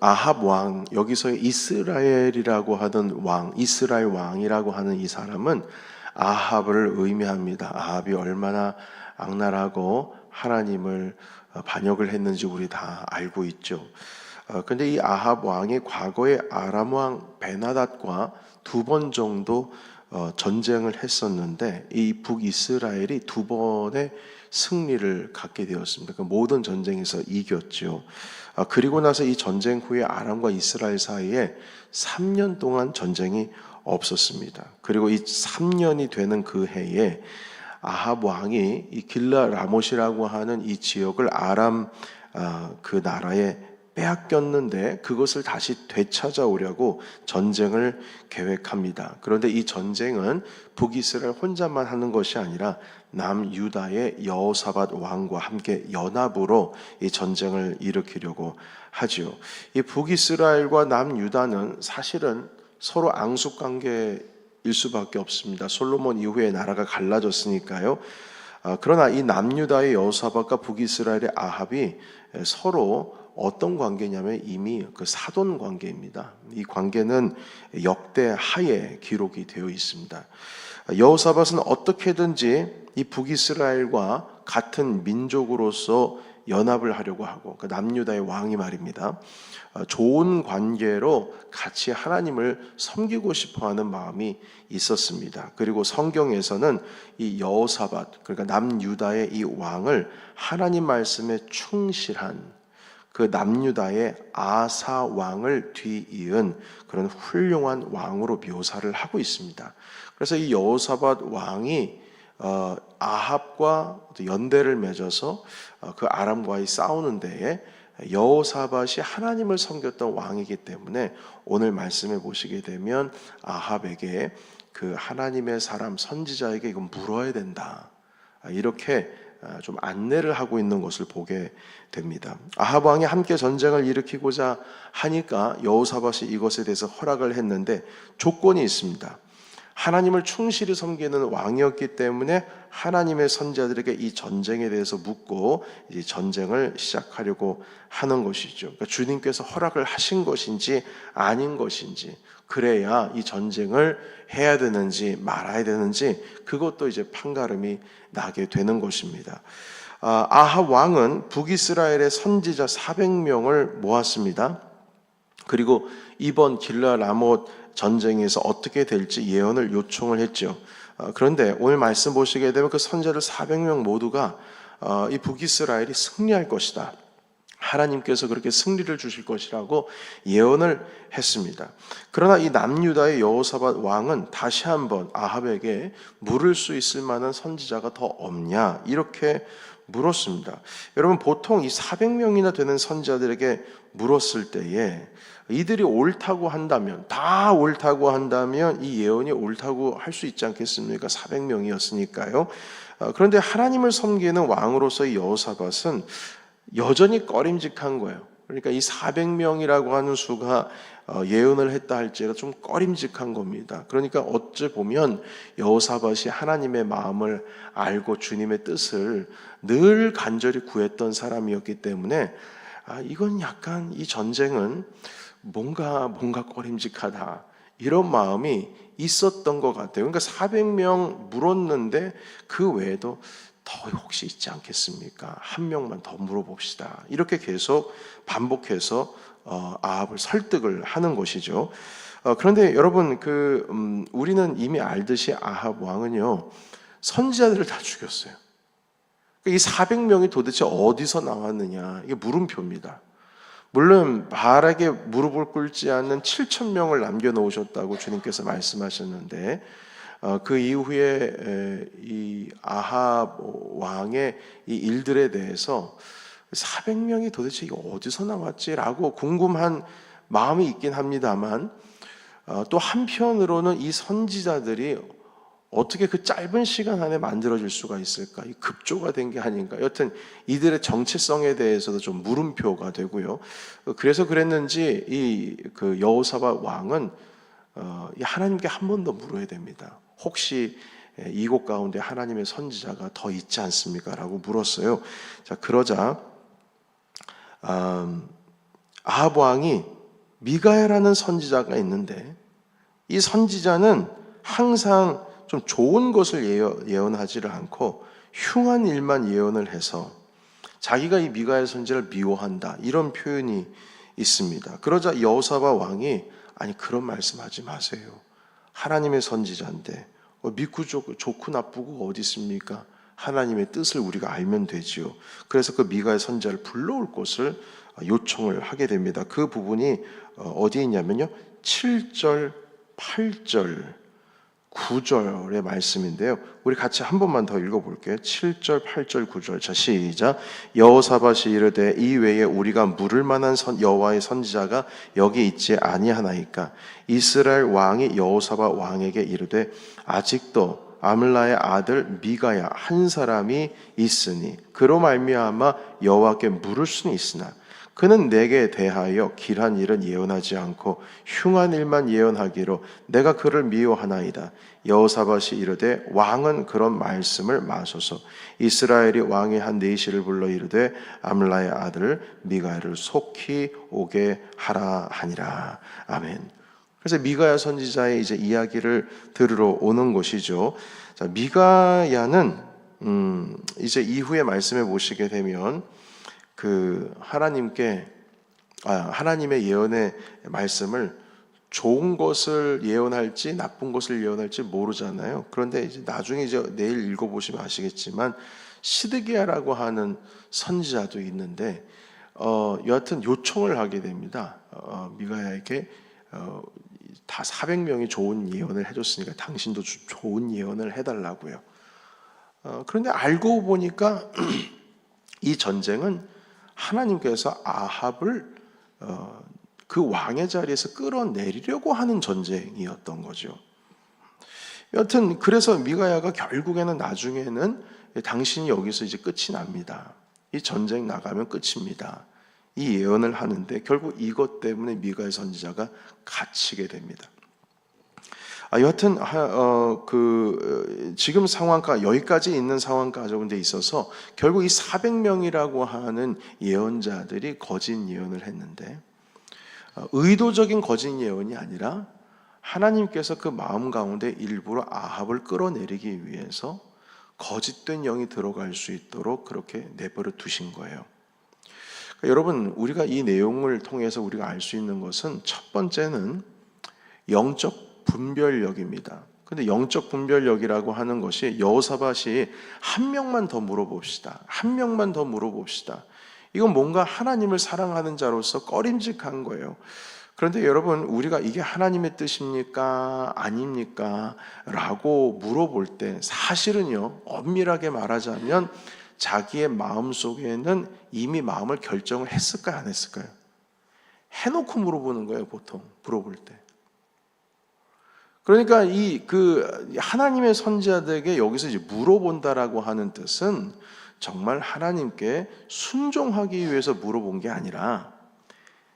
아합 왕 여기서 이스라엘이라고 하던 왕 이스라엘 왕이라고 하는 이 사람은 아합을 의미합니다. 아합이 얼마나 악랄하고 하나님을 어, 반역을 했는지 우리 다 알고 있죠. 어, 근데 이 아합 왕이 과거에 아람 왕 베나닷과 두 번 정도 어, 전쟁을 했었는데 이 북이스라엘이 두 번의 승리를 갖게 되었습니다. 그 모든 전쟁에서 이겼죠. 아, 그리고 나서 이 전쟁 후에 아람과 이스라엘 사이에 3년 동안 전쟁이 없었습니다. 그리고 이 3년이 되는 그 해에 아합 왕이 이 길라 라못이라고 하는 이 지역을 아람 아, 그 나라에 빼앗겼는데 그것을 다시 되찾아오려고 전쟁을 계획합니다. 그런데 이 전쟁은 북이스라엘 혼자만 하는 것이 아니라 남유다의 여호사밧 왕과 함께 연합으로 이 전쟁을 일으키려고 하지요. 이 북이스라엘과 남유다는 사실은 서로 앙숙 관계일 수밖에 없습니다. 솔로몬 이후에 나라가 갈라졌으니까요. 아, 그러나 이 남유다의 여호사밧과 북이스라엘의 아합이 서로 어떤 관계냐면 이미 그 사돈 관계입니다. 이 관계는 역대 하에 기록이 되어 있습니다. 여호사밧은 어떻게든지 이 북이스라엘과 같은 민족으로서 연합을 하려고 하고 그 남유다의 왕이 말입니다. 어, 좋은 관계로 같이 하나님을 섬기고 싶어하는 마음이 있었습니다. 그리고 성경에서는 이 여호사밧 그러니까 남유다의 이 왕을 하나님 말씀에 충실한 그 남유다의 아사 왕을 뒤이은 그런 훌륭한 왕으로 묘사를 하고 있습니다. 그래서 이 여호사밧 왕이 어, 아합과 연대를 맺어서 어, 그 아람과의 싸우는 데에 여호사밧이 하나님을 섬겼던 왕이기 때문에 오늘 말씀해 보시게 되면 아합에게 그 하나님의 사람 선지자에게 이건 물어야 된다. 이렇게 아, 좀 안내를 하고 있는 것을 보게 됩니다. 아합 왕이 함께 전쟁을 일으키고자 하니까 여호사밧이 이것에 대해서 허락을 했는데 조건이 있습니다. 하나님을 충실히 섬기는 왕이었기 때문에 하나님의 선자들에게 이 전쟁에 대해서 묻고 이제 전쟁을 시작하려고 하는 것이죠. 그러니까 주님께서 허락을 하신 것인지 아닌 것인지 그래야 이 전쟁을 해야 되는지 말아야 되는지 그것도 이제 판가름이 나게 되는 것입니다. 아, 아합 왕은 북이스라엘의 선지자 400명을 모았습니다. 그리고 이번 길라 라못 전쟁에서 어떻게 될지 예언을 요청을 했죠. 어, 그런데 오늘 말씀 보시게 되면 그 선자들 400명 모두가 어, 이 북이스라엘이 승리할 것이다. 하나님께서 그렇게 승리를 주실 것이라고 예언을 했습니다. 그러나 이 남유다의 여호사밧 왕은 다시 한번 아합에게 물을 수 있을 만한 선지자가 더 없냐 이렇게 물었습니다. 여러분 보통 이 400명이나 되는 선지자들에게 물었을 때에 이들이 옳다고 한다면 다 옳다고 한다면 이 예언이 옳다고 할 수 있지 않겠습니까? 400명이었으니까요. 어, 그런데 하나님을 섬기는 왕으로서의 여호사밧은 여전히 꺼림직한 거예요. 그러니까 이 400명이라고 하는 수가 어, 예언을 했다 할지라도 좀 꺼림직한 겁니다. 그러니까 어찌 보면 여호사밧이 하나님의 마음을 알고 주님의 뜻을 늘 간절히 구했던 사람이었기 때문에 아, 이건 약간 이 전쟁은 뭔가 뭔가 꺼림직하다 이런 마음이 있었던 것 같아요. 그러니까 400명 물었는데 그 외에도 더 혹시 있지 않겠습니까? 한 명만 더 물어봅시다. 이렇게 계속 반복해서 어, 아합을 설득을 하는 것이죠. 어, 그런데 여러분 그 음, 우리는 이미 알듯이 아합 왕은요 선지자들을 다 죽였어요. 이 400명이 도대체 어디서 나왔느냐 이게 물음표입니다. 물론 바알에게 무릎을 꿇지 않는 7천 명을 남겨 놓으셨다고 주님께서 말씀하셨는데 어, 그 이후에 이 아합 왕의 이 일들에 대해서 400명이 도대체 이거 어디서 나왔지라고 궁금한 마음이 있긴 합니다만 어, 또 한편으로는 이 선지자들이 어떻게 그 짧은 시간 안에 만들어질 수가 있을까? 급조가 된 게 아닌가? 여튼 이들의 정체성에 대해서도 좀 물음표가 되고요. 그래서 그랬는지 이 그 여호사밧 왕은 어, 하나님께 한 번 더 물어야 됩니다. 혹시 이곳 가운데 하나님의 선지자가 더 있지 않습니까? 라고 물었어요. 자, 그러자, 음, 아합 왕이 미가야라는 선지자가 있는데 이 선지자는 항상 좀 좋은 것을 예언, 예언하지를 않고 흉한 일만 예언을 해서 자기가 이 미가야 선지를 미워한다 이런 표현이 있습니다. 그러자 여호사바 왕이 아니 그런 말씀하지 마세요. 하나님의 선지자인데 어, 믿고 좋고, 나쁘고 어디 있습니까? 하나님의 뜻을 우리가 알면 되지요. 그래서 그 미가의 선지자를 불러올 것을 요청을 하게 됩니다. 그 부분이 어, 어디에 있냐면요. 7절, 8절, 9절의 말씀인데요. 우리 같이 한 번만 더 읽어볼게요. 7절, 8절, 9절. 자, 시작. 여호사밧이 이르되 이 외에 우리가 물을 만한 선, 여호와의 선지자가 여기 있지 아니하나이까. 이스라엘 왕이 여호사밧 왕에게 이르되 아직도 아물라의 아들 미가야 한 사람이 있으니 그로 말미암아 여호와께 물을 수는 있으나 그는 내게 대하여 길한 일은 예언하지 않고 흉한 일만 예언하기로 내가 그를 미워하나이다. 여호사밧이 이르되 왕은 그런 말씀을 마소서. 이스라엘이 왕의 한 네시를 불러 이르되 암라의 아들 미가야를 속히 오게 하라 하니라. 아멘. 그래서 미가야 선지자의 이제 이야기를 들으러 오는 것이죠. 자, 미가야는 음, 이제 이후의 말씀에 보시게 되면 그 하나님께 아, 하나님의 예언의 말씀을 좋은 것을 예언할지 나쁜 것을 예언할지 모르잖아요. 그런데 이제 나중에 이제 내일 읽어보시면 아시겠지만 시드기야라고 하는 선지자도 있는데 어, 여하튼 요청을 하게 됩니다. 어, 미가야에게 어, 다 400명이 좋은 예언을 해줬으니까 당신도 주, 좋은 예언을 해달라고요. 어, 그런데 알고 보니까 이 전쟁은 하나님께서 아합을 어, 그 왕의 자리에서 끌어내리려고 하는 전쟁이었던 거죠. 여튼 그래서 미가야가 결국에는 나중에는 당신이 여기서 이제 끝이 납니다. 이 전쟁 나가면 끝입니다. 이 예언을 하는데 결국 이것 때문에 미가의 선지자가 갇히게 됩니다. 아, 여하튼 어, 그 지금 상황까 여기까지 있는 상황 가져온 데 있어서 결국 이 400명이라고 하는 예언자들이 거짓 예언을 했는데 어, 의도적인 거짓 예언이 아니라 하나님께서 그 마음 가운데 일부러 아합을 끌어내리기 위해서 거짓된 영이 들어갈 수 있도록 그렇게 내버려 두신 거예요. 그러니까 여러분 우리가 이 내용을 통해서 우리가 알 수 있는 것은 첫 번째는 영적 분별력입니다. 근데 영적 분별력이라고 하는 것이 여호사밭이 한 명만 더 물어봅시다. 한 명만 더 물어봅시다. 이건 뭔가 하나님을 사랑하는 자로서 꺼림직한 거예요. 그런데 여러분, 우리가 이게 하나님의 뜻입니까? 아닙니까? 라고 물어볼 때 사실은요, 엄밀하게 말하자면 자기의 마음 속에는 이미 마음을 결정을 했을까요? 안 했을까요? 해놓고 물어보는 거예요, 보통. 물어볼 때. 그러니까 이 그 하나님의 선지자들에게 여기서 이제 물어본다라고 하는 뜻은 정말 하나님께 순종하기 위해서 물어본 게 아니라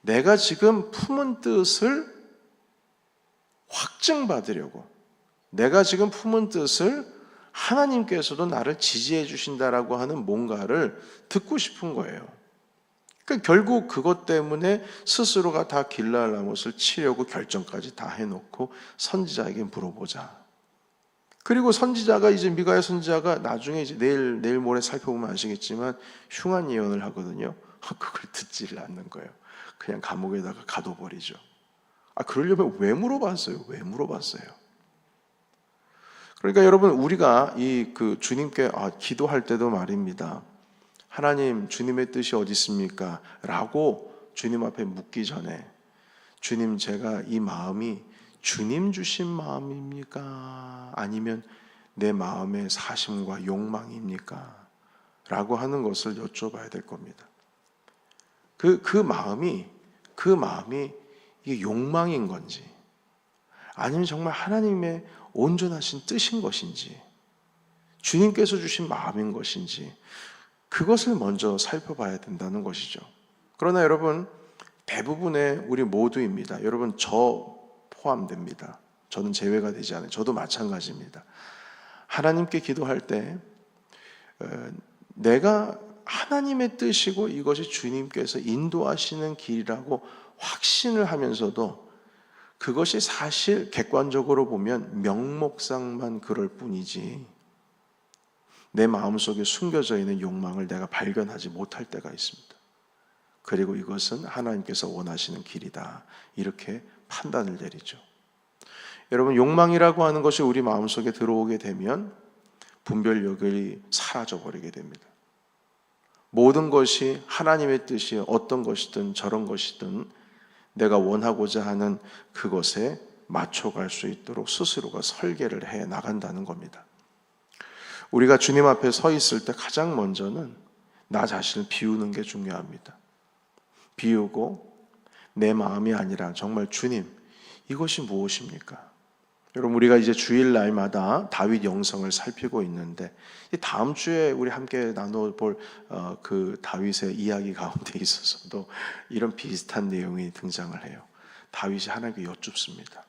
내가 지금 품은 뜻을 확증받으려고 내가 지금 품은 뜻을 하나님께서도 나를 지지해 주신다라고 하는 뭔가를 듣고 싶은 거예요. 그러니까 결국 그것 때문에 스스로가 다 길랄 라못을 치려고 결정까지 다 해놓고 선지자에게 물어보자. 그리고 선지자가 이제 미가의 선지자가 나중에 이제 내일 내일 모레 살펴보면 아시겠지만 흉한 예언을 하거든요. 그걸 듣지를 않는 거예요. 그냥 감옥에다가 가둬버리죠. 아 그러려면 왜 물어봤어요? 왜 물어봤어요? 그러니까 여러분 우리가 이 그 주님께 아, 기도할 때도 말입니다. 하나님, 주님의 뜻이 어디 있습니까? 라고 주님 앞에 묻기 전에 주님, 제가 이 마음이 주님 주신 마음입니까? 아니면 내 마음의 사심과 욕망입니까? 라고 하는 것을 여쭤봐야 될 겁니다. 그, 그 마음이, 그 마음이 이게 욕망인 건지, 아니면 정말 하나님의 온전하신 뜻인 것인지, 주님께서 주신 마음인 것인지, 그것을 먼저 살펴봐야 된다는 것이죠. 그러나 여러분, 대부분의 우리 모두입니다. 여러분, 저 포함됩니다. 저는 제외가 되지 않아요. 저도 마찬가지입니다. 하나님께 기도할 때, 어, 내가 하나님의 뜻이고 이것이 주님께서 인도하시는 길이라고 확신을 하면서도 그것이 사실 객관적으로 보면 명목상만 그럴 뿐이지 내 마음속에 숨겨져 있는 욕망을 내가 발견하지 못할 때가 있습니다. 그리고 이것은 하나님께서 원하시는 길이다. 이렇게 판단을 내리죠. 여러분, 욕망이라고 하는 것이 우리 마음속에 들어오게 되면 분별력이 사라져 버리게 됩니다. 모든 것이 하나님의 뜻이 어떤 것이든 저런 것이든 내가 원하고자 하는 그것에 맞춰갈 수 있도록 스스로가 설계를 해 나간다는 겁니다. 우리가 주님 앞에 서 있을 때 가장 먼저는 나 자신을 비우는 게 중요합니다. 비우고 내 마음이 아니라 정말 주님, 이것이 무엇입니까? 여러분 우리가 이제 주일 날마다 다윗 영성을 살피고 있는데 이 다음 주에 우리 함께 나눠볼 어, 그 다윗의 이야기 가운데 있어서도 이런 비슷한 내용이 등장을 해요. 다윗이 하나님께 여쭙습니다.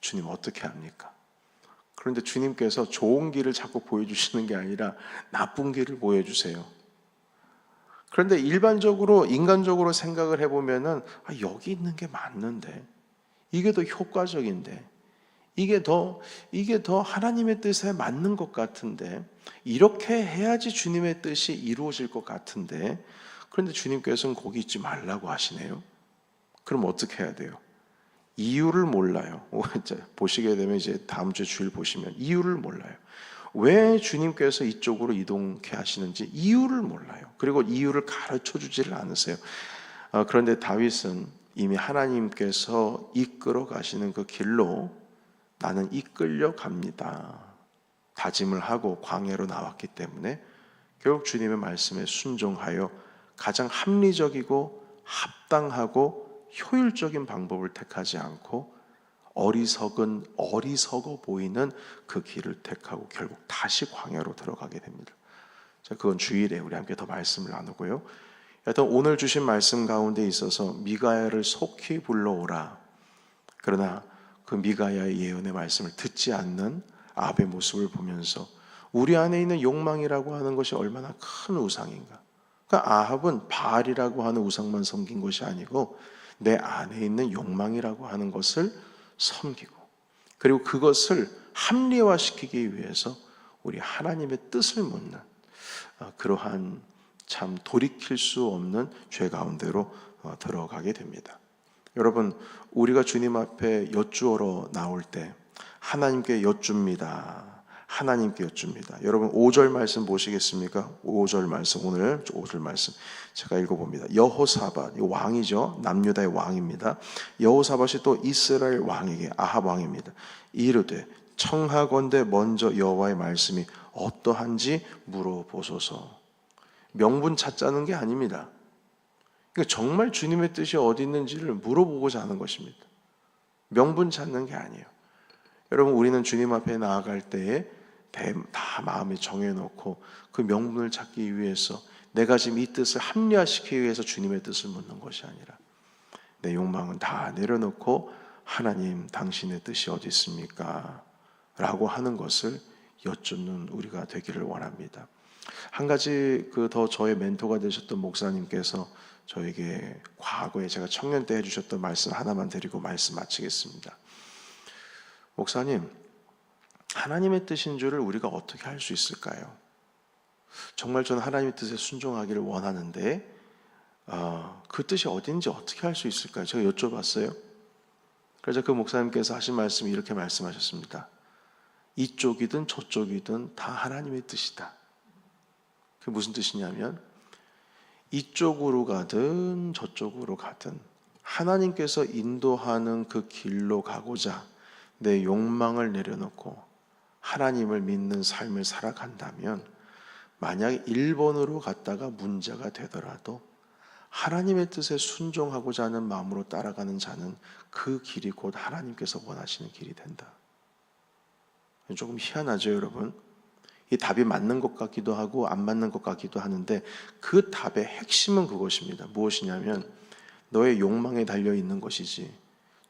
주님 어떻게 합니까? 그런데 주님께서 좋은 길을 자꾸 보여주시는 게 아니라 나쁜 길을 보여주세요. 그런데 일반적으로 인간적으로 생각을 해보면은 아, 여기 있는 게 맞는데 이게 더 효과적인데 이게 더 이게 더 하나님의 뜻에 맞는 것 같은데 이렇게 해야지 주님의 뜻이 이루어질 것 같은데 그런데 주님께서는 거기 있지 말라고 하시네요. 그럼 어떻게 해야 돼요? 이유를 몰라요. 보시게 되면 이제 다음 주 주일 보시면 이유를 몰라요. 왜 주님께서 이쪽으로 이동케 하시는지 이유를 몰라요. 그리고 이유를 가르쳐 주지를 않으세요. 어, 그런데 다윗은 이미 하나님께서 이끌어 가시는 그 길로 나는 이끌려 갑니다. 다짐을 하고 광야로 나왔기 때문에 결국 주님의 말씀에 순종하여 가장 합리적이고 합당하고 효율적인 방법을 택하지 않고 어리석은 어리석어 보이는 그 길을 택하고 결국 다시 광야로 들어가게 됩니다. 자, 그건 주일에 우리 함께 더 말씀을 나누고요. 여튼 오늘 주신 말씀 가운데 있어서 미가야를 속히 불러오라. 그러나 그 미가야의 예언의 말씀을 듣지 않는 아합의 모습을 보면서 우리 안에 있는 욕망이라고 하는 것이 얼마나 큰 우상인가. 그러니까 아합은 바알이라고 하는 우상만 섬긴 것이 아니고 내 안에 있는 욕망이라고 하는 것을 섬기고 그리고 그것을 합리화시키기 위해서 우리 하나님의 뜻을 묻는 어, 그러한 참 돌이킬 수 없는 죄 가운데로 어, 들어가게 됩니다. 여러분, 우리가 주님 앞에 여쭈어러 나올 때 하나님께 여쭙니다. 하나님께 여쭙니다. 여러분 5절 말씀 보시겠습니까? 5절 말씀 오늘 5절 말씀 제가 읽어봅니다. 여호사밧 왕이죠. 남유다의 왕입니다. 여호사밧이 또 이스라엘 왕에게 아합 왕입니다. 이르되 청하건대 먼저 여호와의 말씀이 어떠한지 물어보소서. 명분 찾자는 게 아닙니다. 그러니까 정말 주님의 뜻이 어디 있는지를 물어보고자 하는 것입니다. 명분 찾는 게 아니에요. 여러분 우리는 주님 앞에 나아갈 때에 다 마음에 정해놓고 그 명분을 찾기 위해서 내가 지금 이 뜻을 합리화시키기 위해서 주님의 뜻을 묻는 것이 아니라 내 욕망은 다 내려놓고 하나님 당신의 뜻이 어디 있습니까? 라고 하는 것을 여쭙는 우리가 되기를 원합니다. 한 가지 그 더 저의 멘토가 되셨던 목사님께서 저에게 과거에 제가 청년 때 해주셨던 말씀 하나만 드리고 말씀 마치겠습니다. 목사님, 하나님의 뜻인 줄을 우리가 어떻게 할 수 있을까요? 정말 저는 하나님의 뜻에 순종하기를 원하는데 어, 그 뜻이 어딘지 어떻게 할 수 있을까요? 제가 여쭤봤어요. 그래서 그 목사님께서 하신 말씀이 이렇게 말씀하셨습니다. 이쪽이든 저쪽이든 다 하나님의 뜻이다. 그게 무슨 뜻이냐면 이쪽으로 가든 저쪽으로 가든 하나님께서 인도하는 그 길로 가고자 내 욕망을 내려놓고 하나님을 믿는 삶을 살아간다면 만약 1번으로 갔다가 문제가 되더라도 하나님의 뜻에 순종하고자 하는 마음으로 따라가는 자는 그 길이 곧 하나님께서 원하시는 길이 된다. 조금 희한하죠, 여러분? 이 답이 맞는 것 같기도 하고 안 맞는 것 같기도 하는데 그 답의 핵심은 그것입니다. 무엇이냐면 너의 욕망에 달려 있는 것이지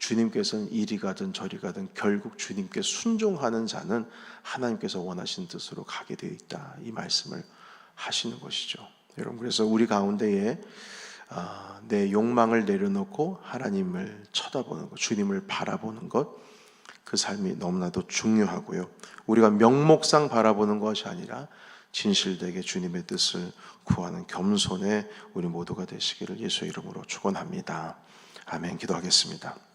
주님께서는 이리 가든 저리 가든 결국 주님께 순종하는 자는 하나님께서 원하시는 뜻으로 가게 되어 있다. 이 말씀을 하시는 것이죠. 여러분 그래서 우리 가운데에 아, 내 욕망을 내려놓고 하나님을 쳐다보는 것, 주님을 바라보는 것, 그 삶이 너무나도 중요하고요. 우리가 명목상 바라보는 것이 아니라 진실되게 주님의 뜻을 구하는 겸손의 우리 모두가 되시기를 예수의 이름으로 축원합니다. 아멘. 기도하겠습니다.